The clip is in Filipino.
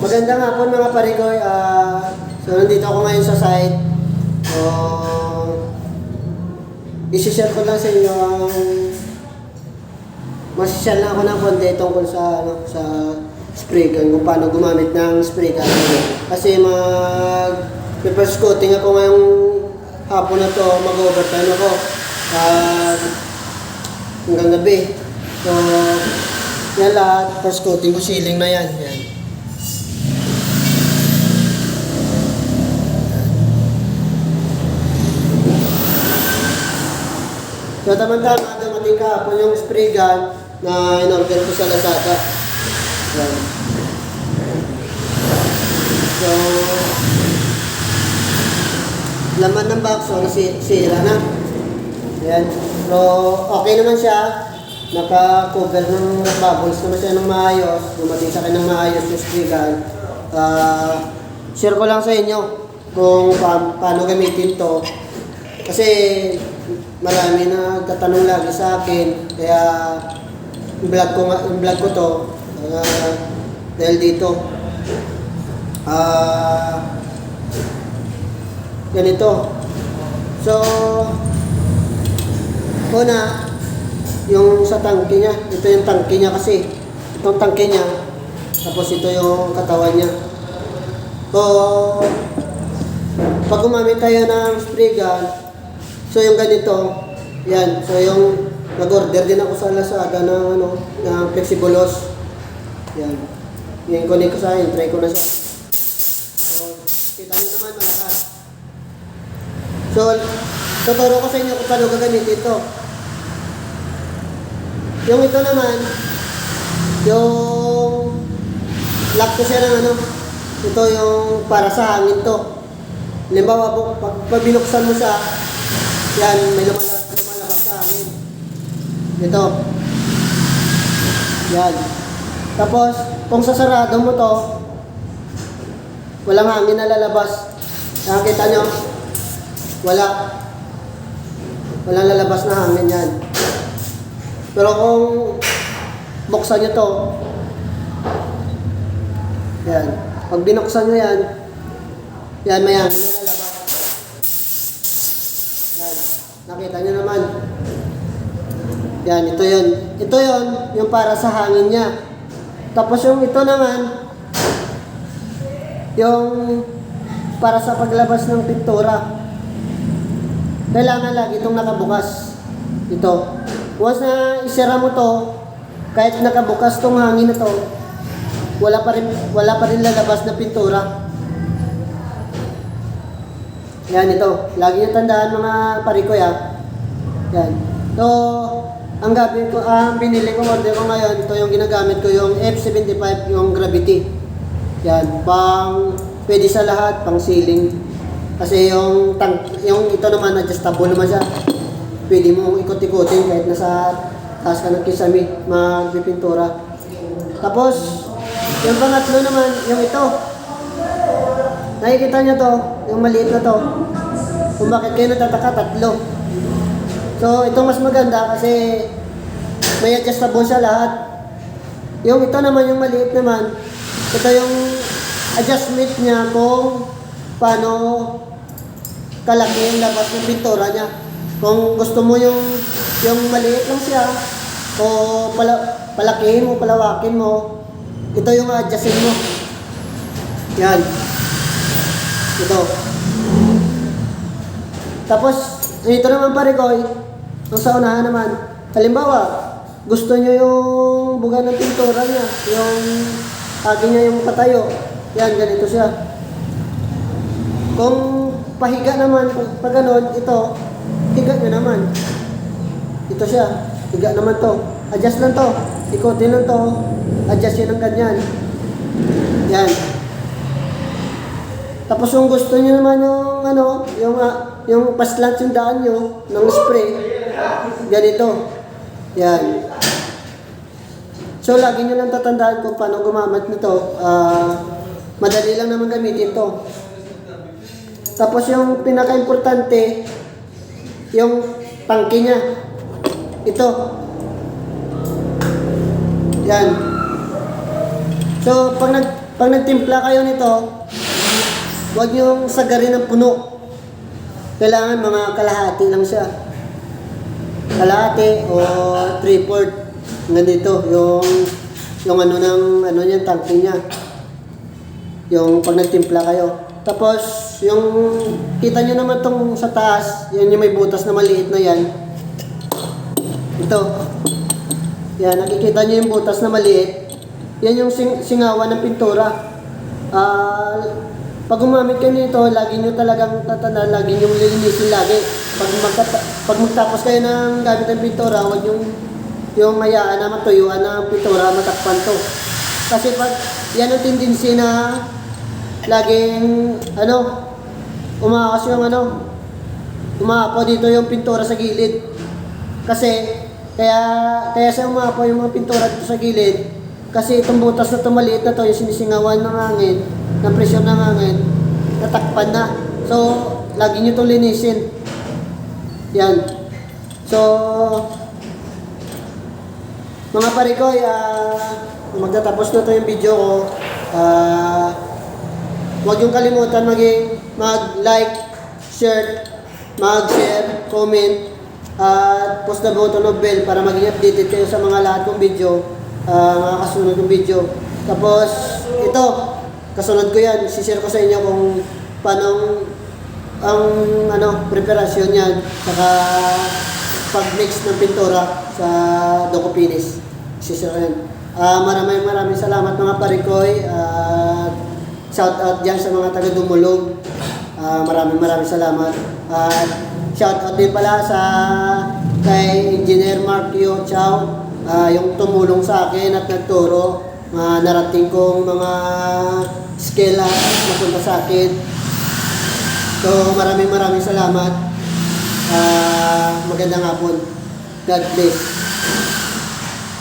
Maganda nga po mga parikoy. ah so, nandito ako ngayon sa site. So, isi-share ko lang sa inyo ang masishare lang ako ng konti tungkol sa ano, sa spray gun, kung paano gumamit ng spray gun. Kasi mag first coating ako ngayong hapon na to, mag-overtime ako. At hanggang gabi. So, yan lahat, first coating ko ceiling na yan. yan. So, tama-tama, dumating kahapon yung spray gun na in-order ko sa Lazada. Yan. So, laman ng box, so nasi- sira na. Yan. So, okay naman siya. Naka-cover ng bubbles naman siya ng maayos. Dumating sa akin ng maayos yung spray gun. Ah, share ko lang sa inyo kung pa- paano gamitin to. Kasi marami na tatanong lagi sa akin. Kaya vlog ko, vlog ko to. ah, dahil dito. Ah, ganito. So, una, yung sa tangke niya. Ito yung tangke niya kasi. Itong tangke niya. Tapos ito yung katawan niya. So, pag gumamit tayo ng spray gun, so yung ganito, yan. So yung nag-order din ako sa Lazada ng ano, ng Flexibulos. Yan. Yung connect ko sa akin, try ko na siya. So, kita nyo naman malakas. So, tuturo ko sa inyo kung paano gagamitin ito. Yung ito naman, yung lock ko siya ng ano, ito yung para sa hangin to. Halimbawa, pag, pag binuksan mo siya, yan, may lumalabas, lumalabas sa hangin. Ito. Yan. Tapos, kung sasarado mo to, walang hangin na lalabas. Nakakita nyo? Wala. Walang lalabas na hangin yan. Pero kung buksan nyo to, yan. Pag binuksan nyo yan, yan may hangin na lalabas. Yan. Nakita nyo naman. Yan, ito yun. Ito yun, yung para sa hangin niya. Tapos yung ito naman, yung para sa paglabas ng pintura. Kailangan lagi itong nakabukas. Ito. Once na isira mo to, kahit nakabukas tong hangin na to, wala pa rin, wala pa rin lalabas na pintura. Yan ito. Lagi niyo tandaan mga parikoy ah. Yan. So, ang gabi ko, ang binili ko, order ko ngayon, ito yung ginagamit ko, yung F75, yung Gravity. Yan, pang, pwede sa lahat, pang ceiling. Kasi yung, tank, yung ito naman, adjustable naman siya. Pwede mo ikot-ikotin kahit nasa taas ka ng kisame, magpipintura. Tapos, yung pangatlo naman, yung ito. Nakikita niyo to, yung maliit na to. Kung bakit kayo natataka, tatlo. So, ito mas maganda kasi may adjustable siya lahat. Yung ito naman, yung maliit naman, ito yung adjustment niya kung paano kalaki yung labas ng pintura niya. Kung gusto mo yung yung maliit lang siya, o pala, palakihin mo, palawakin mo, ito yung adjustin mo. Yan. Ito. Tapos, ito naman pare ko, ang sa unahan naman, halimbawa, gusto nyo yung buga ng pintura niya, yung agi niya yung patayo, yan, ganito siya. Kung pahiga naman, pag, pag ganon, ito, higa nyo naman. Ito siya, higa naman to. Adjust lang to, ikotin lang to, adjust yun ng ganyan. Yan. Tapos yung gusto niyo naman yung ano, yung ah, yung paslant yung daan nyo ng spray, ganito. Yan. So lagi nyo lang tatandaan kung paano gumamit nito. Ah, madali lang naman gamitin to. Tapos yung pinaka-importante, yung tangke niya. Ito. Yan. So, pag nag pag nagtimpla kayo nito, huwag niyong sagarin ng puno. Kailangan mga kalahati lang siya. Kalahati o three-fourth. Hanggang dito, yung, yung ano ng, ano niya, tangke niya. Yung pag nagtimpla kayo. Tapos, yung, kita nyo naman tong sa taas, yan yung may butas na maliit na yan. Ito. Yan, nakikita nyo yung butas na maliit. Yan yung sing singawan ng pintura. Ah, pag gumamit kayo nito, lagi nyo talagang tatanda, lagi nyo lilinisin lagi. Pag, magkata- pag magtapos kayo ng gamit ng pintura, huwag yung yung mayaan na matuyuan ng pintura, matakpan to. Kasi pag yan ang tendency na laging ano, umakas yung ano, umaapaw dito yung pintura sa gilid. Kasi, kaya, kaya sa umapaw yung mga pintura dito sa gilid, kasi itong butas na ito, maliit na to, yung sinisingawan ng hangin, ng presyon ng hangin, natakpan na. So, lagi nyo itong linisin. Yan. So, mga parikoy, ah, magtatapos na to yung video ko. Ah, huwag yung kalimutan maging mag-like, share, mag-share, comment, at post the button of bell para maging updated kayo sa mga lahat kong video, ah, mga kasunod kong video. Tapos, ito, kasunod ko yan, sishare ko sa inyo kung paano ang ano, preparasyon yan, saka pag-mix ng pintura sa Doco Pinis. Ko yan. Ah, maraming maraming salamat mga parikoy at shout out dyan sa mga taga Dumulog. Ah, maraming maraming salamat. At shout out din pala sa kay Engineer Mark Yo Chow, ah, yung tumulong sa akin at nagturo mga narating kong mga skill napunta sa akin. So maraming maraming salamat. Ah, magandang hapon. God bless.